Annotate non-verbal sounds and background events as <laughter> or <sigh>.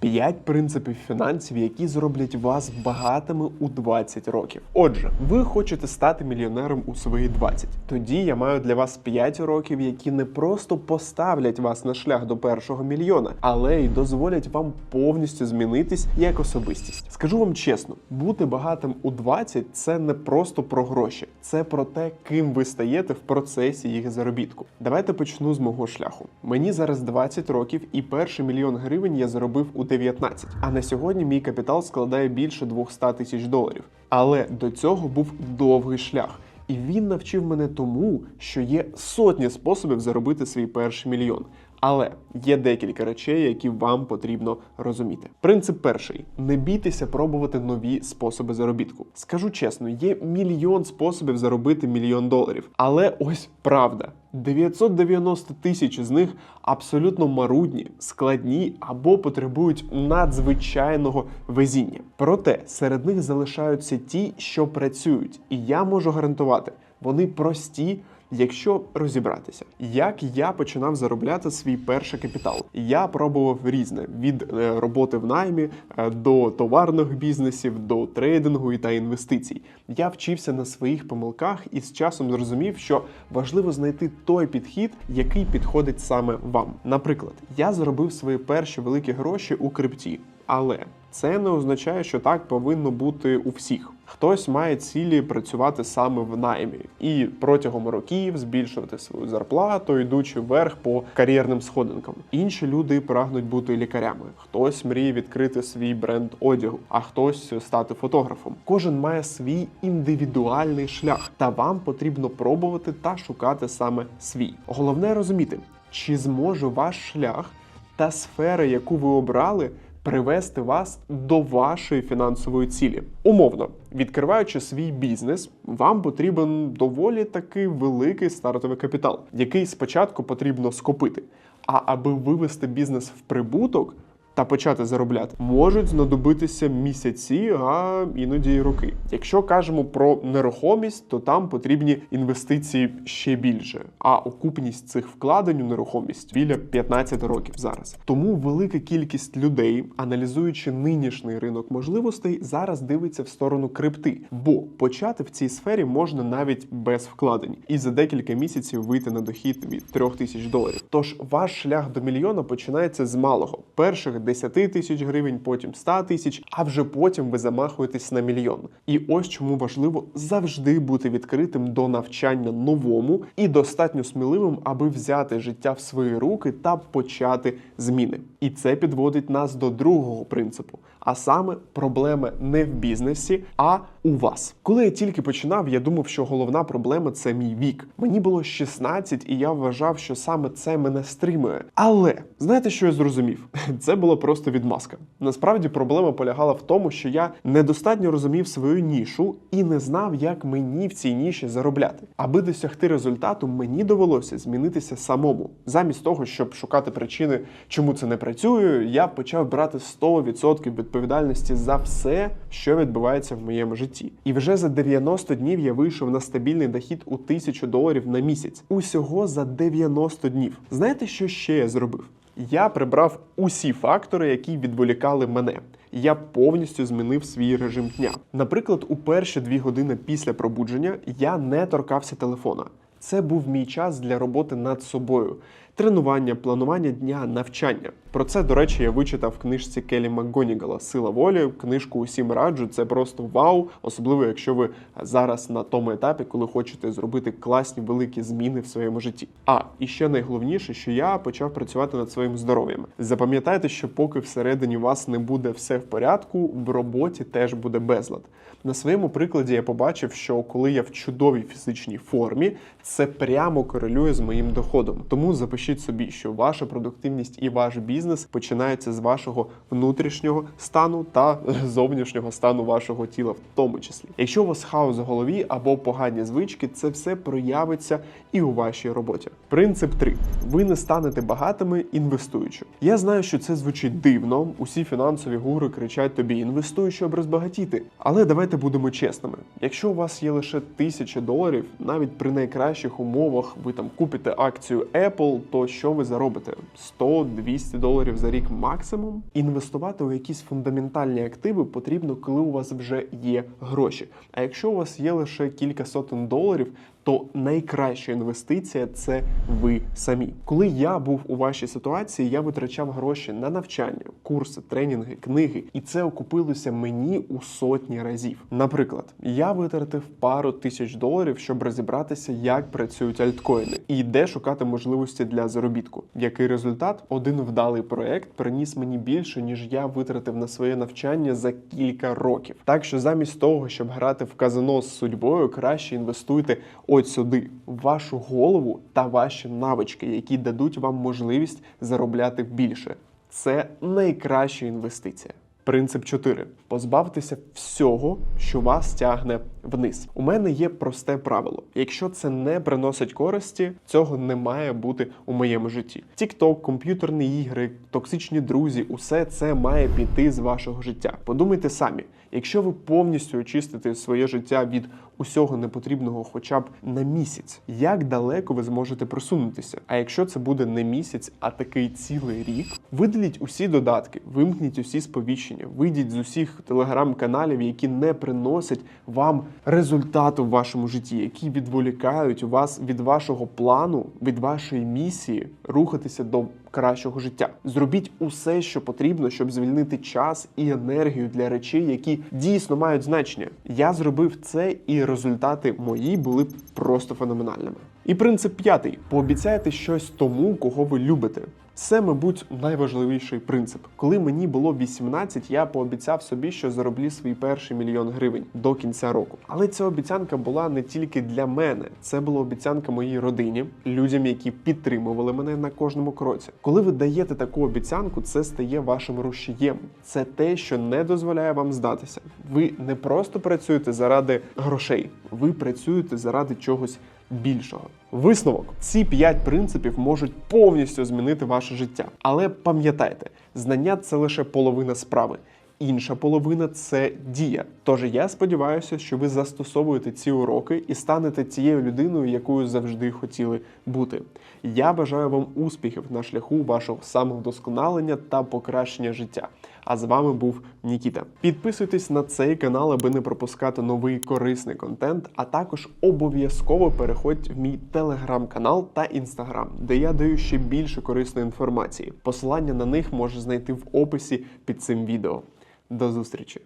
П'ять принципів фінансів, які зроблять вас багатими у 20 років. Отже, ви хочете стати мільйонером у свої 20. Тоді я маю для вас 5 років, які не просто поставлять вас на шлях до першого мільйона, але й дозволять вам повністю змінитись як особистість. Скажу вам чесно, бути багатим у 20 – це не просто про гроші, це про те, ким ви стаєте в процесі їх заробітку. Давайте почну з мого шляху. Мені зараз 20 років, і перший мільйон гривень я заробив у 19. А на сьогодні мій капітал складає більше 200 тисяч доларів. Але до цього був довгий шлях. І він навчив мене тому, що є сотні способів заробити свій перший мільйон. Але є декілька речей, які вам потрібно розуміти. Принцип перший: не бійтеся пробувати нові способи заробітку. Скажу чесно, є мільйон способів заробити мільйон доларів. Але ось правда: 990 тисяч з них абсолютно марудні, складні або потребують надзвичайного везіння. Проте серед них залишаються ті, що працюють, і я можу гарантувати, вони прості. Якщо розібратися, як я починав заробляти свій перший капітал, я пробував різне від е, роботи в наймі е, до товарних бізнесів, до трейдингу і та інвестицій. Я вчився на своїх помилках і з часом зрозумів, що важливо знайти той підхід, який підходить саме вам. Наприклад, я заробив свої перші великі гроші у крипті, але це не означає, що так повинно бути у всіх. Хтось має цілі працювати саме в наймі і протягом років збільшувати свою зарплату, йдучи вверх по кар'єрним сходинкам. Інші люди прагнуть бути лікарями. Хтось мріє відкрити свій бренд одягу, а хтось стати фотографом. Кожен має свій індивідуальний шлях, та вам потрібно пробувати та шукати саме свій. Головне розуміти, чи зможе ваш шлях та сфера, яку ви обрали привести вас до вашої фінансової цілі. Умовно, відкриваючи свій бізнес, вам потрібен доволі таки великий стартовий капітал, який спочатку потрібно скопити. А аби вивести бізнес в прибуток та почати заробляти, можуть знадобитися місяці, а іноді й роки. Якщо кажемо про нерухомість, то там потрібні інвестиції ще більше. А окупність цих вкладень у нерухомість біля 15 років зараз. Тому велика кількість людей, аналізуючи нинішній ринок можливостей, зараз дивиться в сторону крипти, бо почати в цій сфері можна навіть без вкладень, і за декілька місяців вийти на дохід від 3 тисяч доларів. Тож ваш шлях до мільйона починається з малого перших 10 тисяч гривень, потім 100 тисяч, а вже потім ви замахуєтесь на мільйон. І ось чому важливо завжди бути відкритим до навчання новому і достатньо сміливим, аби взяти життя в свої руки та почати зміни. І це підводить нас до другого принципу. А саме проблема не в бізнесі, а у вас. Коли я тільки починав, я думав, що головна проблема це мій вік. Мені було 16, і я вважав, що саме це мене стримує. Але знаєте, що я зрозумів? <laughs> Це була просто відмазка. Насправді проблема полягала в тому, що я недостатньо розумів свою нішу і не знав, як мені в цій ніші заробляти. Аби досягти результату, мені довелося змінитися самому. Замість того, щоб шукати причини, чому це не працює, я почав брати 100% відповідальності за все, що відбувається в моєму житті. І вже за 90 днів я вийшов на стабільний дохід у 1000 доларів на місяць. Усього за 90 днів. Знаєте, що ще я зробив? Я прибрав усі фактори, які відволікали мене. Я повністю змінив свій режим дня. Наприклад, у перші дві години після пробудження я не торкався телефона. Це був мій час для роботи над собою, тренування, планування дня, навчання. Про це, до речі, я вичитав в книжці Келі МакГонігала Сила волі. Книжку усім раджу. Це просто вау, особливо якщо ви зараз на тому етапі, коли хочете зробити класні великі зміни в своєму житті. А і ще найголовніше, що я почав працювати над своїм здоров'ям. Запам'ятайте, що поки всередині вас не буде все в порядку, в роботі теж буде безлад. На своєму прикладі я побачив, що коли я в чудовій фізичній формі, це прямо корелює з моїм доходом. Тому запишіть собі, що ваша продуктивність і ваш бізнес починається з вашого внутрішнього стану та <laughs> зовнішнього стану вашого тіла, в тому числі. Якщо у вас хаос в голові або погані звички, це все проявиться і у вашій роботі. Принцип 3. ви не станете багатими інвестуючи. Я знаю, що це звучить дивно. Усі фінансові гури кричать тобі: інвестуй, щоб розбагатіти. Але давайте будемо чесними. Якщо у вас є лише тисяча доларів, навіть при найкращих умовах ви там купите акцію Apple, то що ви заробите? 100-200 доларів за рік максимум. Інвестувати у якісь фундаментальні активи потрібно, коли у вас вже є гроші. А якщо у вас є лише кілька сотень доларів, то найкраща інвестиція це ви самі. Коли я був у вашій ситуації, я витрачав гроші на навчання, курси, тренінги, книги, і це окупилося мені у сотні разів. Наприклад, я витратив пару тисяч доларів, щоб розібратися, як працюють альткоїни і де шукати можливості для заробітку. Який результат? Один вдалий проект приніс мені більше, ніж я витратив на своє навчання за кілька років. Так що замість того, щоб грати в казино з судьбою, краще інвестуйте от сюди, в вашу голову та ваші навички, які дадуть вам можливість заробляти більше. Це найкраща інвестиція. Принцип 4. Позбавтеся всього, що вас тягне вниз. У мене є просте правило: якщо це не приносить користі, цього не має бути у моєму житті. TikTok, комп'ютерні ігри, токсичні друзі, усе це має піти з вашого життя. Подумайте самі, якщо ви повністю очистите своє життя від усього непотрібного, хоча б на місяць, як далеко ви зможете просунутися? А якщо це буде не місяць, а такий цілий рік, видаліть усі додатки, вимкніть усі сповіщення, вийдіть з усіх телеграм-каналів, які не приносять вам результату в вашому житті, які відволікають вас від вашого плану, від вашої місії рухатися до кращого життя. Зробіть усе, що потрібно, щоб звільнити час і енергію для речей, які дійсно мають значення. Я зробив це, і результати мої були просто феноменальними. І принцип п'ятий: пообіцяйте щось тому, кого ви любите. Це, мабуть, найважливіший принцип. Коли мені було 18, я пообіцяв собі, що зароблю свій перший мільйон гривень до кінця року. Але ця обіцянка була не тільки для мене, це була обіцянка моїй родині, людям, які підтримували мене на кожному кроці. Коли ви даєте таку обіцянку, це стає вашим рушієм. Це те, що не дозволяє вам здатися. Ви не просто працюєте заради грошей, ви працюєте заради чогось більшого. Висновок: ці п'ять принципів можуть повністю змінити ваше життя. Але пам'ятайте, знання це лише половина справи. Інша половина це дія. Тож я сподіваюся, що ви застосовуєте ці уроки і станете тією людиною, якою завжди хотіли бути. Я бажаю вам успіхів на шляху вашого самовдосконалення та покращення життя. А з вами був Нікіта. Підписуйтесь на цей канал, аби не пропускати новий корисний контент. А також обов'язково переходьте в мій телеграм-канал та інстаграм, де я даю ще більше корисної інформації. Посилання на них можна знайти в описі під цим відео. До зустрічі!